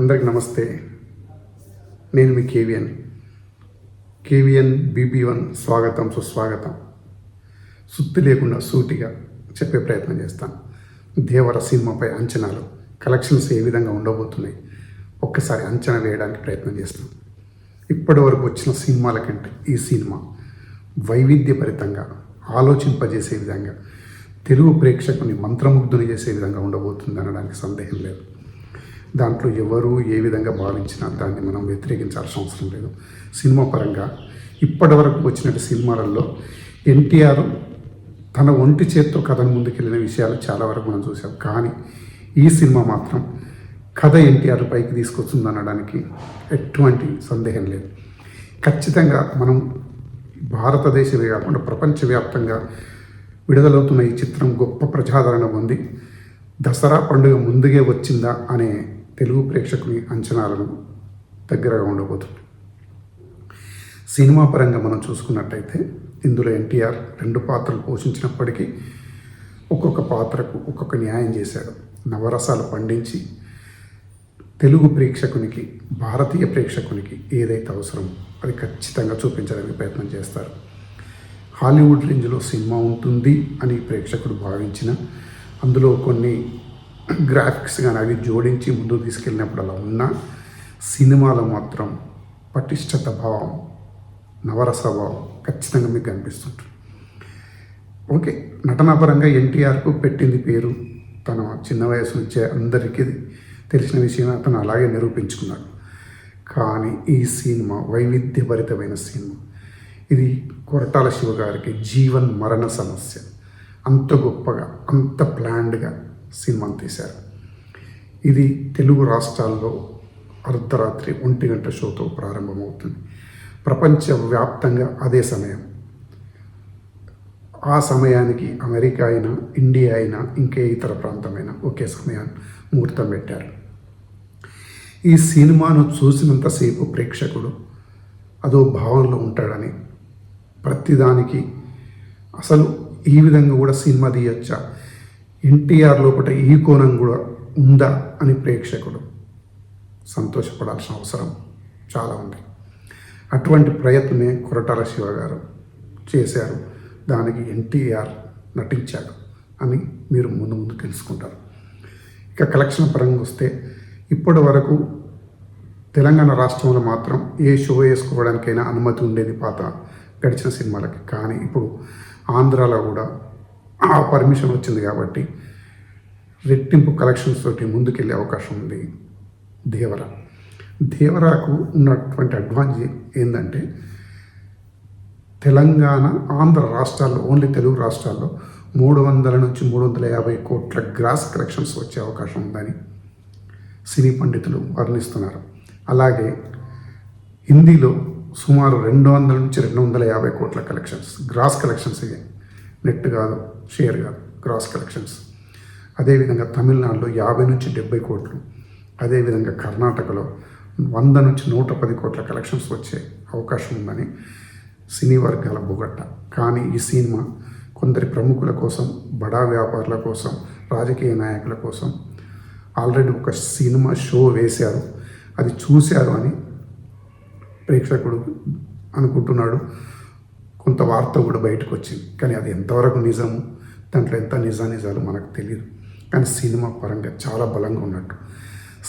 అందరికి నమస్తే. నేను మీ కేవిఎన్. కేవిఎన్ బీబీ వన్ స్వాగతం సుస్వాగతం. సుత్తి లేకుండా సూటిగా చెప్పే ప్రయత్నం చేస్తాను. దేవర సినిమాపై అంచనాలు కలెక్షన్స్ ఏ విధంగా ఉండబోతున్నాయి ఒక్కసారి అంచనా వేయడానికి ప్రయత్నం చేస్తాం ఇప్పటి వరకు వచ్చిన సినిమాల కంటే ఈ సినిమా వైవిధ్యభరితంగా ఆలోచింపజేసే విధంగా తెలుగు ప్రేక్షకుని మంత్రముగ్ధుని చేసే విధంగా ఉండబోతుంది అనడానికి సందేహం లేదు. దాంట్లో ఎవరు ఏ విధంగా భావించినా దాన్ని మనం వ్యతిరేకించాల్సిన అవసరం లేదు. సినిమా పరంగా ఇప్పటి వరకు వచ్చిన సినిమాలలో ఎన్టీఆర్ తన ఒంటి చేత్తో కథను ముందుకెళ్ళిన విషయాలు చాలా వరకు మనం చూసాం కానీ ఈ సినిమా మాత్రం కథ ఎన్టీఆర్ పైకి తీసుకొస్తుంది అనడానికి ఎటువంటి సందేహం లేదు. ఖచ్చితంగా మనం భారతదేశమే కాకుండా ప్రపంచవ్యాప్తంగా విడుదలవుతున్న ఈ చిత్రం గొప్ప ప్రజాదరణ పొంది దసరా పండుగ ముందుగే వచ్చిందా అనే తెలుగు ప్రేక్షకుని అంచనాలను దగ్గరగా ఉండబోతుంది. సినిమా పరంగా మనం చూసుకున్నట్టయితే ఇందులో ఎన్టీఆర్ రెండు పాత్రలు పోషించినప్పటికీ ఒక్కొక్క పాత్రకు ఒక్కొక్క న్యాయం చేశాడు. నవరసాలు పండించి తెలుగు ప్రేక్షకునికి భారతీయ ప్రేక్షకునికి ఏదైతే అవసరమో అది ఖచ్చితంగా చూపించడానికి ప్రయత్నం చేస్తారు. హాలీవుడ్ రేంజ్లో సినిమా ఉంటుంది అని ప్రేక్షకుడు భావించిన అందులో కొన్ని గ్రాఫిక్స్ కానీ అవి జోడించి ముందుకు తీసుకెళ్ళినప్పుడు అలా ఉన్నా సినిమాలో మాత్రం పటిష్టత భావం నవరస భావం ఖచ్చితంగా మీకు కనిపిస్తుంటుంది. ఓకే నటనాపరంగా ఎన్టీఆర్కు పెట్టింది పేరు. తన చిన్న వయసు నుంచే అందరికీ తెలిసిన విషయం అతను అలాగే నిరూపించుకున్నాడు. కానీ ఈ సినిమా వైవిధ్యభరితమైన సినిమా. ఇది కొరటాల శివ గారికి జీవన్ మరణ సమస్య. అంత గొప్పగా అంత ప్లాన్డ్గా సినిమాను తీశారు. ఇది తెలుగు రాష్ట్రాల్లో అర్ధరాత్రి ఒంటి గంట షోతో ప్రారంభమవుతుంది. ప్రపంచవ్యాప్తంగా అదే సమయం. ఆ సమయానికి అమెరికా అయినా ఇండియా అయినా ఇంకే ఇతర ప్రాంతమైనా ఒకే సమయాన్ని ముహూర్తం పెట్టారు. ఈ సినిమాను చూసినంతసేపు ప్రేక్షకుడు అదో భావనలో ఉంటాడని ప్రతిదానికి అసలు ఈ విధంగా కూడా సినిమా తీయొచ్చా? ఎన్టీఆర్ లోపల ఈ కోణం కూడా ఉందా అని ప్రేక్షకుడు సంతోషపడాల్సిన అవసరం చాలా ఉంది. అటువంటి ప్రయత్నమే కొరటాల శివ గారు చేశారు. దానికి ఎన్టీఆర్ నటించాడు అని మీరు ముందు ముందు తెలుసుకుంటారు. ఇక కలెక్షన్ పరంగా వస్తే ఇప్పటి వరకు తెలంగాణ రాష్ట్రంలో మాత్రం ఏ షో వేసుకోవడానికైనా అనుమతి ఉండేది పాత గడిచిన సినిమాలకి. కానీ ఇప్పుడు ఆంధ్రాలో కూడా ఆ పర్మిషన్ వచ్చింది కాబట్టి రెట్టింపు కలెక్షన్స్ తోటి ముందుకెళ్ళే అవకాశం ఉంది దేవర. దేవరాకు ఉన్నటువంటి అడ్వాంటేజ్ ఏంటంటే తెలంగాణ ఆంధ్ర రాష్ట్రాల్లో ఓన్లీ తెలుగు రాష్ట్రాల్లో మూడు వందల నుంచి మూడు వందల యాభై కోట్ల గ్రాస్ కలెక్షన్స్ వచ్చే అవకాశం ఉందని సినీ పండితులు వర్ణిస్తున్నారు. అలాగే హిందీలో సుమారు రెండు వందల నుంచి రెండు వందల యాభై కోట్ల కలెక్షన్స్ గ్రాస్ కలెక్షన్స్ ఇవి. నెట్ కాదు షేర్ కాదు గ్రాస్ కలెక్షన్స్ అదేవిధంగా తమిళనాడులో యాభై నుంచి డెబ్బై కోట్లు అదేవిధంగా కర్ణాటకలో వంద నుంచి నూట పది కోట్ల కలెక్షన్స్ వచ్చే అవకాశం ఉందని సినీ వర్గాల బొగట్ట. కానీ ఈ సినిమా కొందరి ప్రముఖుల కోసం బడా వ్యాపారుల కోసం రాజకీయ నాయకుల కోసం ఆల్రెడీ ఒక సినిమా షో వేశారు. అది చూశారు అని ప్రేక్షకుడు అనుకుంటున్నాడు. కొంత వార్త కూడా బయటకు వచ్చింది. కానీ అది ఎంతవరకు నిజము దాంట్లో ఎంత నిజానిజాలు మనకు తెలియదు కానీ సినిమా పరంగా చాలా బలంగా ఉన్నట్టు.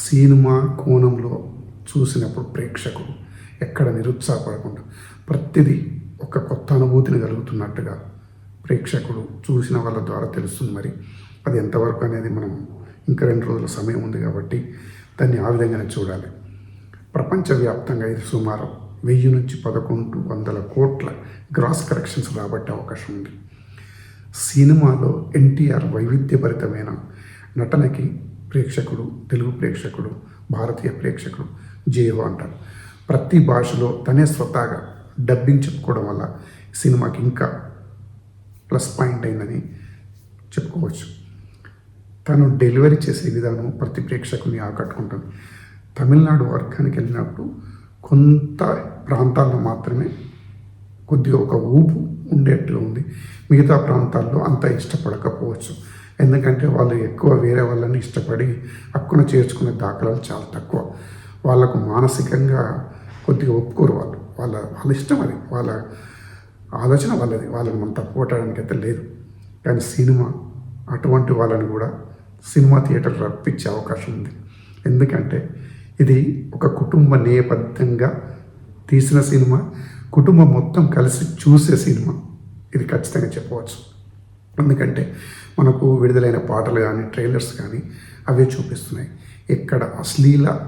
సినిమా కోణంలో చూసినప్పుడు ప్రేక్షకుడు ఎక్కడ నిరుత్సాహపడకుండా ప్రతిదీ ఒక కొత్త అనుభూతిని కలుగుతున్నట్టుగా ప్రేక్షకుడు చూసిన వాళ్ళ ద్వారా తెలుస్తుంది మరి. అది ఎంతవరకు అనేది మనం ఇంకా రెండు రోజుల సమయం ఉంది కాబట్టి దాన్ని ఆ విధంగానే చూడాలి. ప్రపంచవ్యాప్తంగా ఇది సుమారు వెయ్యి నుంచి పదకొండు వందల కోట్ల గ్రాస్ కలెక్షన్స్ రాబట్టే అవకాశం ఉంది. సినిమాలో ఎన్టీఆర్ వైవిధ్యభరితమైన నటనకి ప్రేక్షకుడు తెలుగు ప్రేక్షకుడు భారతీయ ప్రేక్షకుడు జేవో అంటారు. ప్రతి భాషలో తనే స్వతహాగా డబ్బింగ్ చెప్పుకోవడం వల్ల సినిమాకి ఇంకా ప్లస్ పాయింట్ అయిందని చెప్పుకోవచ్చు. తను డెలివరీ చేసే విధానం ప్రతి ప్రేక్షకుని ఆకట్టుకుంటుంది. తమిళనాడు వర్గానికి వెళ్ళినప్పుడు కొంత ప్రాంతాల్లో మాత్రమే కొద్దిగా ఒక ఊపు ఉండేట్లు ఉంది. మిగతా ప్రాంతాల్లో అంత ఇష్టపడకపోవచ్చు. ఎందుకంటే వాళ్ళు ఎక్కువ వేరే వాళ్ళని ఇష్టపడి హక్కున చేర్చుకునే దాఖలాలు చాలా తక్కువ. వాళ్ళకు మానసికంగా కొద్దిగా ఒప్పుకోరు వాళ్ళు. వాళ్ళ వాళ్ళ ఇష్టం అది. వాళ్ళ ఆలోచన వాళ్ళది. వాళ్ళని మనం తప్పు కొట్టడానికి అయితే లేదు. కానీ సినిమా అటువంటి వాళ్ళని కూడా సినిమా థియేటర్ రప్పించే అవకాశం ఉంది. ఎందుకంటే ఇది ఒక కుటుంబ నేపథ్యంగా తీసిన సినిమా. కుటుంబం మొత్తం కలిసి చూసే సినిమా. ఇది ఖచ్చితంగా చెప్పవచ్చు. ఎందుకంటే మనకు విడుదలైన పాటలు కానీ ట్రైలర్స్ కానీ అవే చూపిస్తున్నాయి. ఎక్కడ అశ్లీల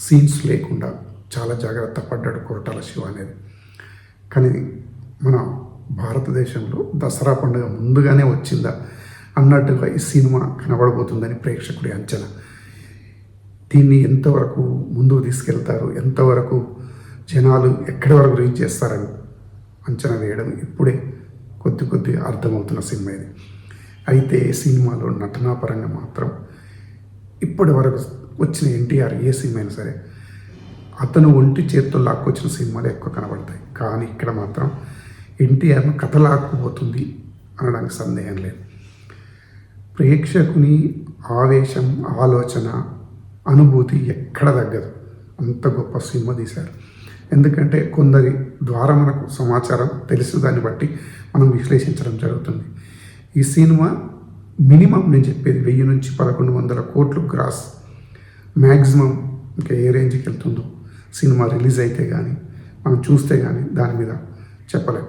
సీన్స్ లేకుండా చాలా జాగ్రత్త పడ్డాడు కొరటాల శివ అనేది. కానీ మన భారతదేశంలో దసరా పండుగ ముందుగానే వచ్చిందా అన్నట్టుగా ఈ సినిమా కనబడబోతుందని ప్రేక్షకుడి అంచనా. దీన్ని ఎంతవరకు ముందుకు తీసుకెళ్తారు? ఎంతవరకు జనాలు ఎక్కడి వరకు రీచ్ చేస్తారని అంచనా వేయడం ఇప్పుడే కొద్ది కొద్దిగా అర్థమవుతున్న సినిమా ఇది. అయితే సినిమాలో నటనాపరంగా మాత్రం ఇప్పటి వరకు వచ్చిన ఎన్టీఆర్ ఏ సినిమా అయినా సరే అతను ఒంటి చేత్తో లాక్కొచ్చిన సినిమాలు ఎక్కువ కనబడతాయి. కానీ ఇక్కడ మాత్రం ఎన్టీఆర్ను కథ లాక్కుపోతుంది అనడానికి సందేహం లేదు. ప్రేక్షకుని ఆవేశం ఆలోచన అనుభూతి ఎక్కడ తగ్గదు. అంత గొప్ప సినిమా తీశారు. ఎందుకంటే కొందరి ద్వారా మనకు సమాచారం తెలిసిన దాన్ని బట్టి మనం విశ్లేషించడం జరుగుతుంది. ఈ సినిమా మినిమం నేను చెప్పేది వెయ్యి నుంచి పదకొండు వందల కోట్లు గ్రాస్. మ్యాక్సిమం ఇంకా ఏ రేంజ్కి వెళ్తుందో సినిమా రిలీజ్ అయితే కానీ మనం చూస్తే కానీ దాని మీద చెప్పలేం.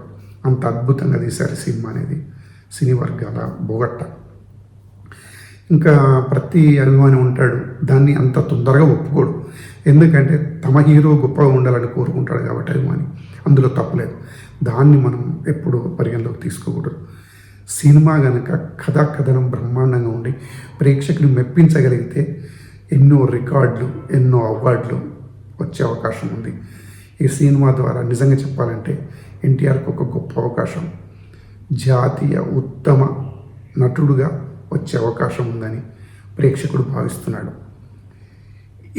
అంత అద్భుతంగా తీశారు సినిమా అనేది. సినీ వర్గాల బొగట్ట. ఇంకా ప్రతి అభిమాని ఉంటాడు. దాన్ని అంత తొందరగా ఒప్పుకోడు. ఎందుకంటే తమ హీరో గొప్పగా ఉండాలని కోరుకుంటాడు కాబట్టి అభిమాని. అందులో తప్పలేదు దాన్ని మనం ఎప్పుడు పరిగణలోకి తీసుకోకూడదు. సినిమా కనుక కథా కథనం బ్రహ్మాండంగా ఉండి ప్రేక్షకులు మెప్పించగలిగితే ఎన్నో రికార్డులు ఎన్నో అవార్డులు వచ్చే అవకాశం ఉంది. ఈ సినిమా ద్వారా నిజంగా చెప్పాలంటే ఎన్టీఆర్కి ఒక గొప్ప అవకాశం. జాతీయ ఉత్తమ నటుడుగా వచ్చే అవకాశం ఉందని ప్రేక్షకుడు భావిస్తున్నాడు.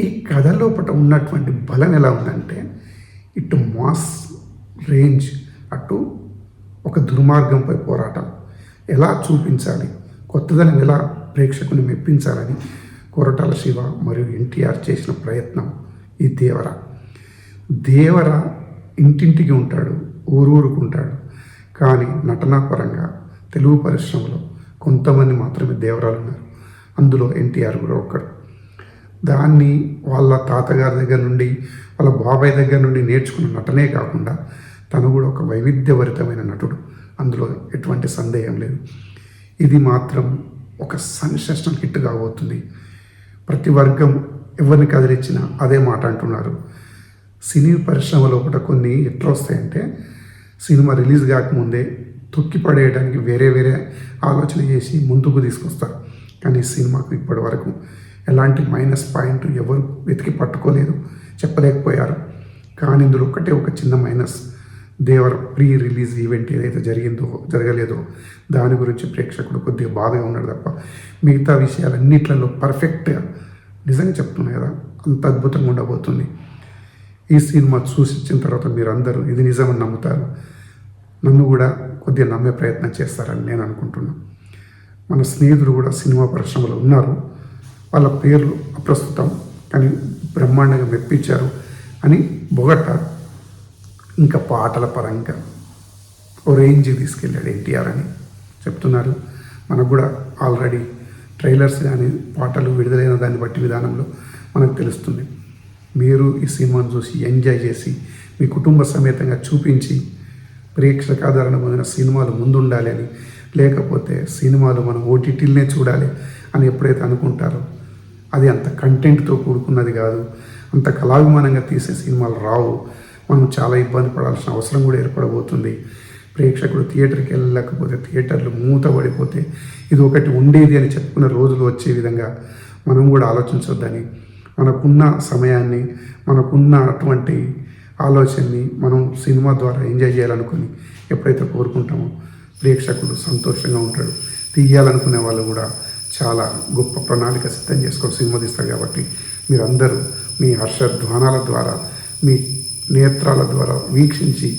ఈ కథ లోపల ఉన్నటువంటి బలం ఎలా ఉందంటే ఇటు మాస్ రేంజ్ అటు ఒక దుర్మార్గంపై పోరాటం. ఎలా చూపించాలి? కొత్తదనం ఎలా ప్రేక్షకుని మెప్పించాలని కొరటాల శివ మరియు ఎన్టీఆర్ చేసిన ప్రయత్నం ఈ దేవర. దేవర ఇంటింటికి ఉంటాడు ఊరూరుకు ఉంటాడు కానీ నటనాపరంగా తెలుగు పరిశ్రమలో కొంతమంది మాత్రమే దేవరాలు ఉన్నారు. అందులో ఎన్టీఆర్ కూడా ఒక్కడు. దాన్ని వాళ్ళ తాతగారి దగ్గర నుండి వాళ్ళ బాబాయ్ దగ్గర నుండి నేర్చుకున్న నటనే కాకుండా తను కూడా ఒక వైవిధ్యభరితమైన నటుడు. అందులో ఎటువంటి సందేహం లేదు. ఇది మాత్రం ఒక సెన్సేషనల్ హిట్ కాబోతుంది. ప్రతి వర్గం ఎవరిని కదిలిచ్చినా అదే మాట అంటున్నారు. సినీ పరిశ్రమలో కూడా కొన్ని ఎట్లా వస్తాయంటే సినిమా రిలీజ్ కాకముందే తొక్కి పడేయడానికి వేరే వేరే ఆలోచన చేసి ముందుకు తీసుకొస్తారు. కానీ సినిమాకు ఇప్పటి వరకు ఎలాంటి మైనస్ పాయింట్ ఎవరు వెతికి పట్టుకోలేదు చెప్పలేకపోయారు. కానీ ఇందులో ఒక్కటే ఒక చిన్న minus. Devara pre release event ఏదైతే జరిగిందో జరగలేదో దాని గురించి ప్రేక్షకుడు కొద్దిగా బాధగా ఉన్నాడు తప్ప మిగతా విషయాలన్నిట్లలో పర్ఫెక్ట్గా నిజంగా చెప్తున్నా కదా అంత అద్భుతంగా ఉండబోతుంది. ఈ సినిమా చూసిచ్చిన తర్వాత మీరు అందరూ ఇది నిజమని నమ్ముతారు. నన్ను కూడా కొద్దిగా నమ్మే ప్రయత్నం చేస్తారని నేను అనుకుంటున్నాను మన స్నేహితులు కూడా సినిమా పరిశ్రమలో ఉన్నారు. వాళ్ళ పేర్లు అప్రస్తుతం కానీ బ్రహ్మాండంగా మెప్పించారు అని బొగట్టారు ఇంకా పాటల పరంగా ఓ రేంజ్ తీసుకెళ్ళాడు ఎన్టీఆర్ అని చెప్తున్నారు. మనకు కూడా ఆల్రెడీ ట్రైలర్స్ కానీ పాటలు విడుదలైన దాన్ని బట్టి విధానంలో మనకు తెలుస్తుంది. మీరు ఈ సినిమాను చూసి ఎంజాయ్ చేసి మీ కుటుంబ సమేతంగా చూపించి ప్రేక్షక ఆదరణ పొందిన సినిమాలు ముందుండాలి అని లేకపోతే సినిమాలు మనం ఓటీటీలనే చూడాలి అని ఎప్పుడైతే అనుకుంటారో అది అంత కంటెంట్తో కూడుకున్నది కాదు అంత కళాభిమానంగా తీసే సినిమాలు రావు. మనం చాలా ఇబ్బంది పడాల్సిన అవసరం కూడా ఏర్పడబోతుంది. ప్రేక్షకుడు థియేటర్కి వెళ్ళలేకపోతే థియేటర్లు మూతపడిపోతే ఇది ఒకటి ఉండేది అని చెప్పుకున్న రోజులు వచ్చే విధంగా మనం కూడా ఆలోచించొద్దని. మనకున్న సమయాన్ని మనకున్న అటువంటి ఆలోచనని మనం సినిమా ద్వారా ఎంజాయ్ చేయాలనుకుని ఎప్పుడైతే కోరుకుంటామో ప్రేక్షకుడు సంతోషంగా ఉంటాడు తీయాలనుకునే వాళ్ళు కూడా చాలా గొప్ప ప్రణాళిక సిద్ధం చేసుకొని సినిమా తీస్తారు కాబట్టి మీరందరూ మీ హర్షధ్వానాల ద్వారా మీ నేత్రాల ద్వారా వీక్షించి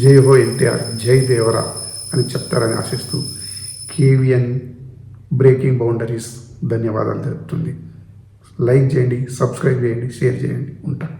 జై హో ఎన్టీఆర్ జై దేవరా అని చెప్తారని ఆశిస్తూ కేవిఎన్ బ్రేకింగ్ బౌండరీస్ ధన్యవాదాలు తెలుపుతుంది. లైక్ చేయండి సబ్స్క్రైబ్ చేయండి షేర్ చేయండి. ఉంటాను